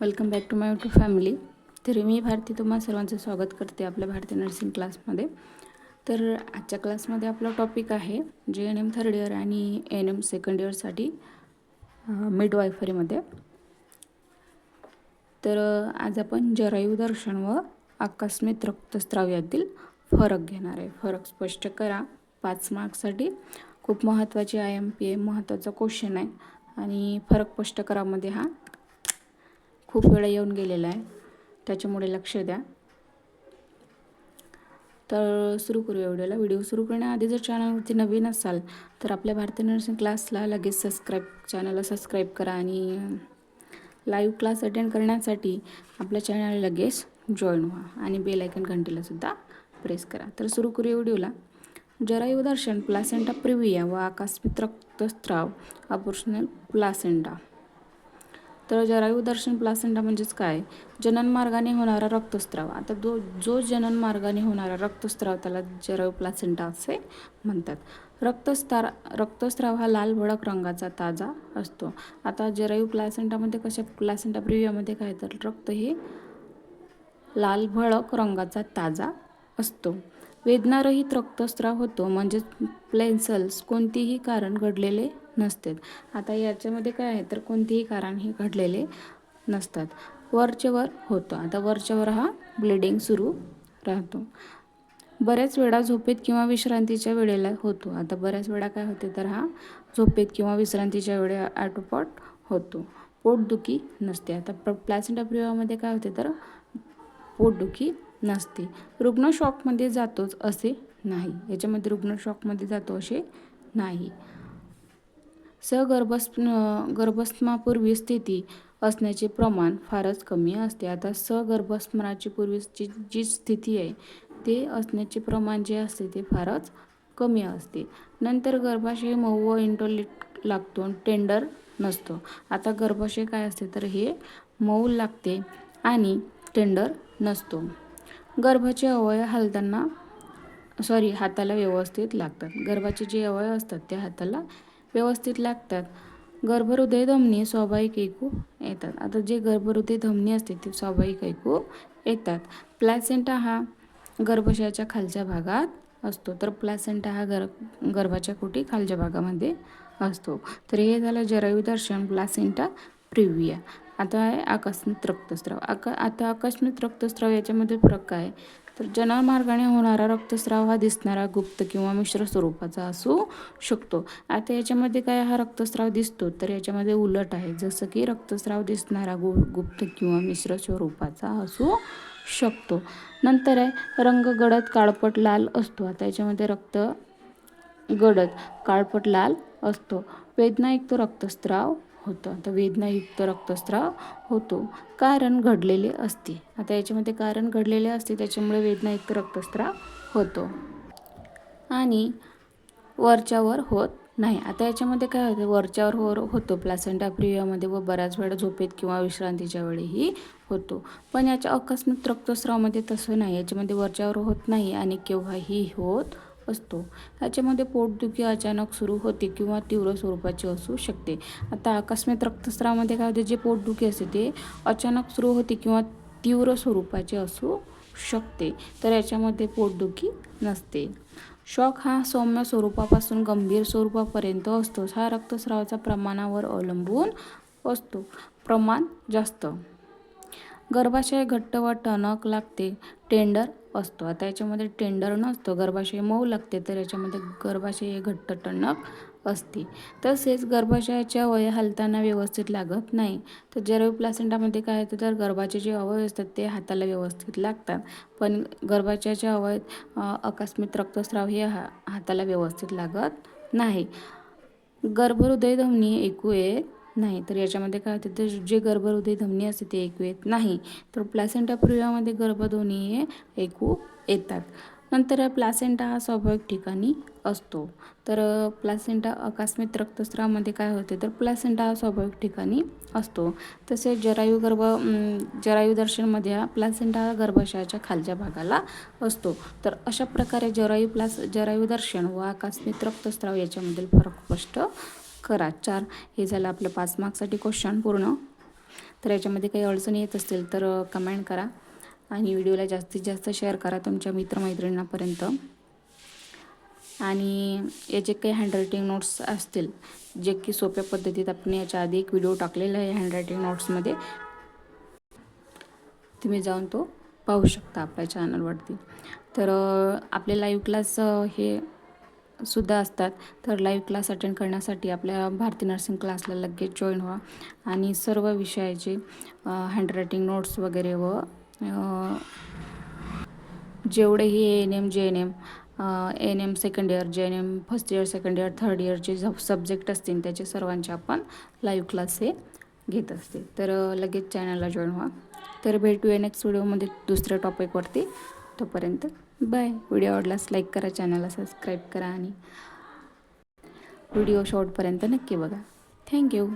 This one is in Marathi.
Welcome back to my to family तर मी भारती तुम्हा सर्वांचं स्वागत करते आपल्या भारतीय नर्सिंग क्लासमध्ये तर आजच्या क्लासमध्ये आपला टॉपिक आहे G N M third year आणि एन एम सेकंड इयरसाठी मिडवायफरीमध्ये तर आज आपण जरायू दर्शन व आकस्मिक रक्तस्राव यातील फरक घेणार आहे. फरक स्पष्ट करा. पाच मार्क्ससाठी खूप महत्त्वाची आय एम पी आहे महत्त्वाचा क्वेश्चन आहे. आणि फरक स्पष्ट करामध्ये हा खूप वेळा येऊन गेलेला आहे. त्याच्यामुळे लक्ष द्या. तर सुरू करूया व्हिडिओला. व्हिडिओ सुरू करण्याआधी जर चॅनलवरती नवीन असाल तर आपल्या भारतीय नर्सिंग क्लासला लगेच सबस्क्राईब चॅनलला सबस्क्राईब करा आणि लाईव्ह क्लास अटेंड करण्यासाठी आपल्या चॅनलला लगेच जॉईन व्हा आणि बेल आयकन घंटेलासुद्धा प्रेस करा. तर सुरू करूया व्हिडिओला. जरायू दर्शन प्लासेंटा प्रिविया व आकस्मिक रक्तस्त्राव अपोर्शनल प्लासेंटा. तर जरायू दर्शन प्लासेंटा म्हणजेच काय? जननमार्गाने होणारा रक्तस्त्राव आता जो जो जननमार्गाने होणारा रक्तस्त्राव त्याला जरायू प्लासेंटा असे म्हणतात. रक्तस्तार रक्तस्त्राव हा लाल भडक रंगाचा ताजा असतो. आता जरायू प्लासेंटामध्ये कशा प्लासेंटा प्रिव्यामध्ये काय? तर रक्त हे लाल भडक रंगाचा ताजा असतो. वेदनारहित रक्तस्त्राव होतो. म्हणजेच प्लेन्सल्स कोणतेही कारण घडलेले नसते आता याच्यामध्ये काय आहे तर कोणतेही कारण हे घडलेले नसतात. वरच्यावर होतं. आता वरच्यावर हा ब्लिडिंग सुरू राहतो. बऱ्याच वेळा झोपेत किंवा विश्रांतीच्या वेळेला होतो. आता बऱ्याच वेळा काय होते तर हा झोपेत किंवा विश्रांतीच्या वेळे ॲटोपॉट होतो. पोटदुखी नसते. आता प्र प्लॅसेंटा प्रिवामध्ये काय होते तर पोटदुखी नसते. रुग्ण शॉकमध्ये जातोच असे नाही. याच्यामध्ये रुग्ण शॉकमध्ये जातो असे नाही. सगर्भस् गर्भस्मापूर्वी स्थिती असण्याचे प्रमाण फारच कमी असते. आता सगर्भस्मराची पूर्वीची जी स्थिती आहे ते असण्याचे प्रमाण जे असते ते फारच कमी असते. नंतर गर्भाशय मऊ व इंटोलिट लागतो टेंडर नसतो. आता गर्भाशय काय असते तर हे मऊ लागते आणि टेंडर नसतो. गर्भाचे अवयव हलताना सॉरी हाताला व्यवस्थित लागतात. गर्भाचे जे अवयव असतात ते हाताला व्यवस्थित लागतात. गर्भहृदय धमनी स्वाभाविक ऐकू येतात. आता जे गर्भहृदय धमनी असते ते स्वाभाविक ऐकू येतात. प्लॅसेंटा हा गर्भाशयाच्या खालच्या भागात असतो. तर प्लॅसेंटा हा गर गर्भाच्या कुटी खालच्या भागामध्ये असतो. तर हे झालं जरायू दर्शन प्लासेंटा प्रिव्हिया. आता आहे आकस्मिक रक्तस्राव. आका आता आकस्मिक रक्तस्राव याच्यामध्ये फरक काय? आहे? तर जनमार्गाने होणारा रक्तस्राव हा दिसणारा गुप्त किंवा मिश्र स्वरूपाचा असू शकतो. आता याच्यामध्ये काय हा रक्तस्राव दिसतो? तर याच्यामध्ये उलट आहे. जसं की रक्तस्राव दिसणारा गु गुप्त किंवा मिश्र स्वरूपाचा असू शकतो. नंतर आहे रंग गडद काळपट लाल असतो. आता याच्यामध्ये रक्त गडद काळपट लाल असतो. वेदनायुक्त रक्तस्राव होतं. तर वेदनायुक्त रक्तस्राव होतो. कारण घडलेले असते. आता याच्यामध्ये कारण घडलेले असते त्याच्यामुळे वेदनायुक्त रक्तस्राव होतो. आणि वरच्यावर होत नाही. आता याच्यामध्ये काय होतं? वरच्यावर हो होतो प्लासेंटा प्रियामध्ये व बऱ्याच वेळा झोपेत किंवा विश्रांतीच्या वेळीही होतो. पण याच्या आकस्मिक रक्तस्रावामध्ये तसं नाही. याच्यामध्ये वरच्यावर होत नाही आणि केव्हाही होत असतो. याच्यामध्ये पोटदुखी अचानक सुरू होते किंवा तीव्र स्वरूपाची असू शकते. आता आकस्मिक रक्तस्रावामध्ये काय होते? जे पोटदुखी असते ते अचानक सुरू होते किंवा तीव्र स्वरूपाचे असू शकते. तर याच्यामध्ये पोटदुखी नसते. शॉक हा सौम्य स्वरूपापासून गंभीर स्वरूपापर्यंत असतो. हा रक्तस्रावाच्या प्रमाणावर अवलंबून असतो. प्रमाण जास्त. गर्भाशय घट्ट व टणक लागते. टेंडर असतो. आता याच्यामध्ये टेंडर नसतो. गर्भाशय मऊ लागते. तर याच्यामध्ये गर्भाशय हे घट्ट टणक असते. तसेच गर्भाशयाच्या वय हलताना व्यवस्थित लागत नाही. तर जरव प्लासेंटामध्ये काय होतं तर गर्भाचे जे अवयव असतात ते हाताला व्यवस्थित लागतात. पण गर्भाशयाच्या अवयव आकस्मिक रक्तस्राव हे हा हाताला व्यवस्थित लागत नाही. गर्भहृदय धमनी ऐकू नाही. तर याच्यामध्ये काय होते तर जे गर्भहृदय धमनी असते ते ऐकू येत नाही. तर प्लॅसेंटा प्रियामध्ये गर्भध्वनी हे ऐकू येतात. नंतर प्लासेंटा हा स्वाभाविक ठिकाणी असतो. तर प्लासेंटा आकस्मिक रक्तस्रावामध्ये काय होते तर प्लासेंटा हा स्वाभाविक ठिकाणी असतो. तसेच जरायू गर्भ जरायू दर्शनमध्ये हा प्लासेंटा हा गर्भाशयाच्या खालच्या भागाला असतो. तर अशा प्रकारे जरायू प्लास जरायू दर्शन व आकस्मिक रक्तस्राव याच्यामधील फरक स्पष्ट करा. चार हे झालं आपलं पाच मार्कसाठी क्वेश्चन पूर्ण. तर याच्यामध्ये काही अडचणी येत असतील तर कमेंट करा. आणि व्हिडिओला जास्तीत जास्त शेअर करा तुमच्या मित्रमैत्रिणींपर्यंत आणि याचे काही हँडरायटिंग नोट्स असतील जे की सोप्या पद्धतीत आपण याच्या आधी एक व्हिडिओ टाकलेला आहे हँडरायटिंग नोट्समध्ये तुम्ही जाऊन तो पाहू शकता आपल्या चॅनलवरती तर आपले लाईव्ह क्लास हे सुद्धा असतात. तर लाईव्ह क्लास अटेंड करण्यासाठी आपल्या भारती नर्सिंग क्लासला लगेच जॉईन व्हा. आणि सर्व विषयाचे हँडरायटिंग नोट्स वगैरे व जेवढेही N M G N M N M second year G N M first year second year third इयरचे ज सब्जेक्ट असतील त्याचे सर्वांचे आपण लाईव्ह क्लास हे घेत असते. तर लगेच चॅनलला जॉईन व्हा. तर भेटूया नेक्स्ट व्हिडिओमध्ये दुसऱ्या टॉपिकवरती तोपर्यंत बाय व्हिडिओ आवडलास लाईक करा चॅनलला सबस्क्राईब करा आणि व्हिडिओ शॉर्टपर्यंत नक्की बघा. थँक्यू